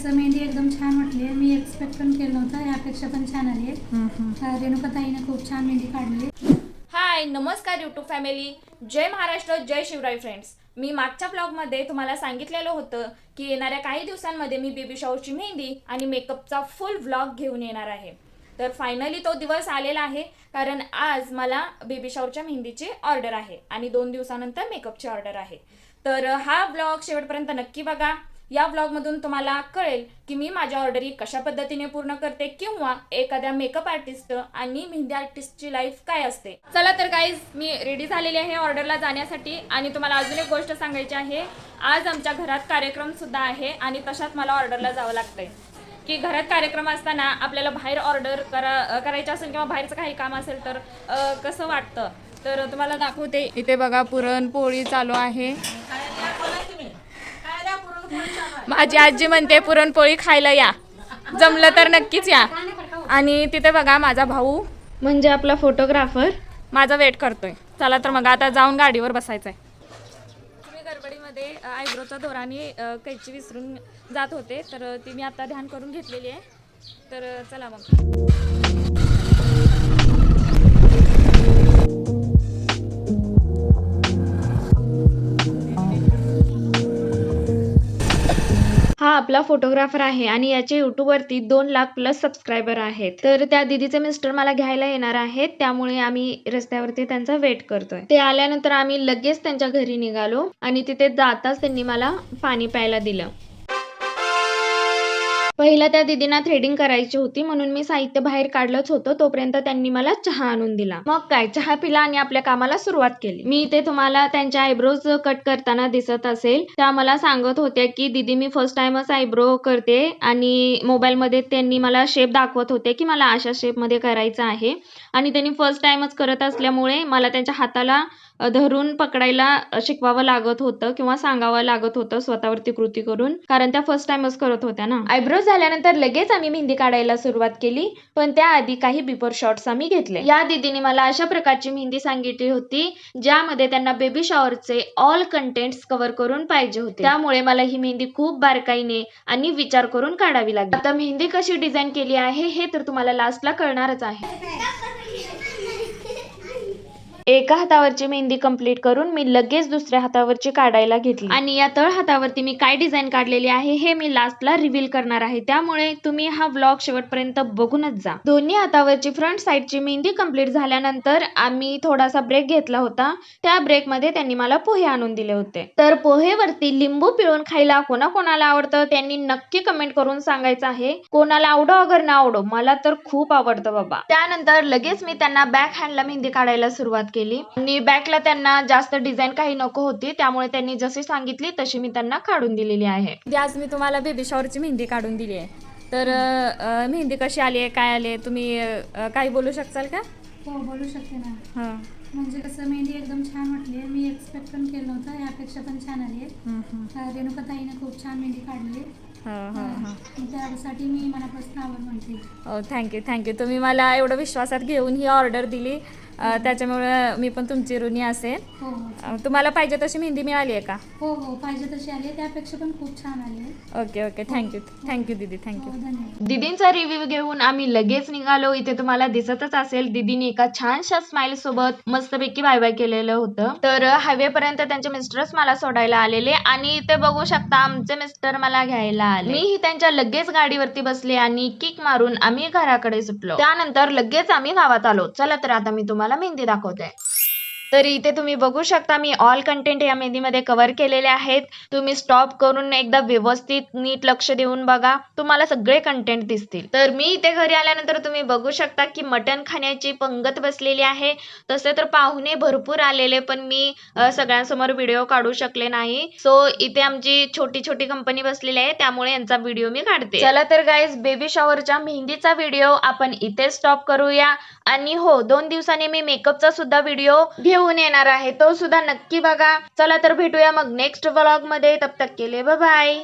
कसं मेहंदी एकदम छान वाटली आहे. मी एक्सपेक्ट पण केलं नव्हतं. यापेक्षा पण छान आली आहे. रेणुकाताईने खूप छान मेहंदी काढली हाय नमस्कार यूट्यूब फॅमिली जय महाराष्ट्र जय शिवराय फ्रेंड्स मी मागच्या ब्लॉगमध्ये तुम्हाला सांगितलेलं होतं की येणाऱ्या काही दिवसांमध्ये मी बेबी शॉवरची मेहंदी आणि मेकअपचा फुल व्लॉग घेऊन येणार आहे. तर फायनली तो दिवस आलेला आहे कारण आज मला बेबी शॉवरच्या मेहंदीची ऑर्डर आहे आणि दोन दिवसानंतर मेकअपची ऑर्डर आहे. तर हा ब्लॉग शेवटपर्यंत नक्की बघा. या ब्लॉगमधून तुम्हाला कळेल की मी माझ्या ऑर्डरी कशा पद्धतीने पूर्ण करते किंवा एखाद्या मेकअप आर्टिस्ट आणि मेहंदी आर्टिस्टची लाईफ काय असते. चला तर काहीच मी रेडी झालेली आहे ऑर्डरला जाण्यासाठी आणि तुम्हाला अजून एक गोष्ट सांगायची आहे. आज आमच्या घरात कार्यक्रम सुद्धा आहे आणि तशात मला ऑर्डरला जावं लागतंय. की घरात कार्यक्रम असताना आपल्याला बाहेर ऑर्डर करा करायचं असेल किंवा बाहेरचं काही काम असेल तर कसं वाटतं? तर तुम्हाला दाखवते. इथे बघा पुरणपोळी चालू आहे. माझी आजी म्हणते पुरणपोळी खायला या. जमलं तर नक्कीच या. आणि तिथे बघा माझा भाऊ म्हणजे आपला फोटोग्राफर माझा वेट करतोय. चला तर मग आता जाऊन गाडीवर बसायचंय. तुम्ही गडबडीमध्ये आयब्रोच्या दोराने कैची विसरून जात होते तर ती मी आता ध्यान करून घेतलेली आहे. तर चला मग. हा आपला फोटोग्राफर आहे आणि याचे यूट्यूबवरती दोन लाख प्लस सबस्क्रायबर आहेत. तर त्या दिदीचे मिस्टर मला घ्यायला येणार आहेत त्यामुळे आम्ही रस्त्यावरती त्यांचा वेट करतोय. ते आल्यानंतर आम्ही लगेच त्यांच्या घरी निघालो आणि तिथे जाताच त्यांनी मला पाणी प्यायला दिलं. पहिला त्या दिदींना थ्रेडिंग करायची होती म्हणून मी साहित्य बाहेर काढलंच होतं. तोपर्यंत त्यांनी मला चहा आणून दिला. मग काय चहा पिला आणि आपल्या कामाला सुरुवात केली. मी इथे तुम्हाला त्यांच्या आयब्रोज कट करताना दिसत असेल त्या मला सांगत होत्या की दीदी मी फर्स्ट टाइमच आयब्रो करते आणि मोबाईलमध्ये त्यांनी मला शेप दाखवत होते की मला अशा शेपमध्ये करायचं आहे. आणि त्यांनी फर्स्ट टाइमच करत असल्यामुळे मला त्यांच्या हाताला धरून पकडायला शिकवावं लागत होतं किंवा सांगावं लागत होतं स्वतःवरती कृती करून. कारण त्या फर्स्ट टाइमच करत होत्या ना. आयब्रो झाल्यानंतर लगेच आम्ही मेहंदी काढायला सुरुवात केली. पण त्याआधी काही बिफोर शॉट्स आम्ही घेतले. या दीदीने मला अशा प्रकारची मेहंदी सांगितली होती ज्यामध्ये त्यांना बेबी शॉवरचे ऑल कंटेंट्स कव्हर करून पाहिजे होते. त्यामुळे मला ही मेहंदी खूप बारकाईने आणि विचार करून काढावी लागली. आता मेहंदी कशी डिझाईन केली आहे हे तर तुम्हाला लास्टला कळणारच आहे. एका हातावरची मेहंदी कंप्लीट करून मी लगेच दुसऱ्या हातावरची काढायला घेतली. आणि या तळ हातावरती मी काय डिझाईन काढलेली आहे हे मी लास्टला रिव्हील करणार आहे. त्यामुळे तुम्ही हा ब्लॉग शेवटपर्यंत बघूनच जा. दोन्ही हातावरची फ्रंट साईडची मेहंदी कंप्लीट झाल्यानंतर आम्ही थोडासा ब्रेक घेतला होता. त्या ब्रेकमध्ये त्यांनी मला पोहे आणून दिले होते. तर पोहेवरती लिंबू पिळून खायला कोणाकोणाला आवडतं त्यांनी नक्की कमेंट करून सांगायचं आहे. कोणाला आवडो अगर ना आवडो मला तर खूप आवडतं बाबा. त्यानंतर लगेच मी त्यांना बॅक हँडला मेहंदी काढायला सुरुवात केली. आणि बॅकला त्यांना जास्त डिझाईन काही नको होती त्यामुळे त्यांनी जशी सांगितली तशी मी त्यांना काढून दिलेली आहे. आज मी तुम्हाला बेबी शॉवरची मेहंदी काढून दिली आहे. तर मेहंदी कशी आली आहे काय आली आहे तुम्ही काही बोलू शकाल का? हो बोलू शकते ना. हां. म्हणजे कसं मेहंदी एकदम छान वाटली आहे. मी एक्सपेक्ट पण केलं नव्हतं. यापेक्षा पण छान आली आहे. रेणुकाताईने खूप छान मेहंदी काढली आहे. हां हां हां. त्यासाठी मी मनापासून आभार मानते. हो थँक्यू थँक्यू तुम्ही मला एवढं विश्वासात घेऊन ही ऑर्डर दिली. त्याच्यामुळे मी पण तुमची ऋणी असेल. हो हो. तुम्हाला पाहिजे तशी मेहंदी मिळाली आहे का? हो हो. पाहिजे तशी आली आहे. त्यापेक्षा पण खूप छान आली आहे. Okay okay. Thank you thank you दीदी. थँक्यू हो धन्यवाद. दीदींचा रिव्ह्यू घेऊन आम्ही लगेच निघालो. इथे तुम्हाला दिसतच असेल दीदीने एका छानशा स्माइल सोबत मस्तपैकी बाय बाय केलेलं होतं. तर हायवे पर्यंत त्यांचे मिस्टरच मला सोडायला आलेले आणि इथे बघू शकता आमचे मिस्टर मला घ्यायला आले. मीही त्यांच्या लगेच गाडीवरती बसले आणि किक मारून आम्ही घराकडे सुटलो. त्यानंतर लगेच आम्ही गावात आलो. चला तर आता मी तुम्हाला मेहंदी दाखवते. तर इथे तुम्ही बघू शकता मी ऑल कंटेंट या मेहंदीमध्ये कव्हर केलेले आहेत. तुम्ही स्टॉप करून एकदा व्यवस्थित नीट लक्ष देऊन बघा. तुम्हाला सगळे कंटेंट दिसतील. तर मी इथे घरी आल्यानंतर तुम्ही बघू शकता की मटण खाण्याची पंगत बसलेली आहे. तसे तर पाहुणे भरपूर आलेले पण मी सगळ्यांसमोर व्हिडिओ काढू शकले नाही. सो इथे आमची छोटी छोटी कंपनी बसलेली आहे त्यामुळे यांचा व्हिडिओ मी काढते. चला तर गाईज बेबी शॉवरच्या मेहंदीचा व्हिडिओ आपण इथे स्टॉप करूया. आणि हो दोन दिवसांनी मी मेकअपचा सुद्धा व्हिडिओ घेऊन येणार आहे. तो सुद्धा नक्की बघा. चला तर भेटूया मग नेक्स्ट व्लॉगमध्ये. तब तक केले बाय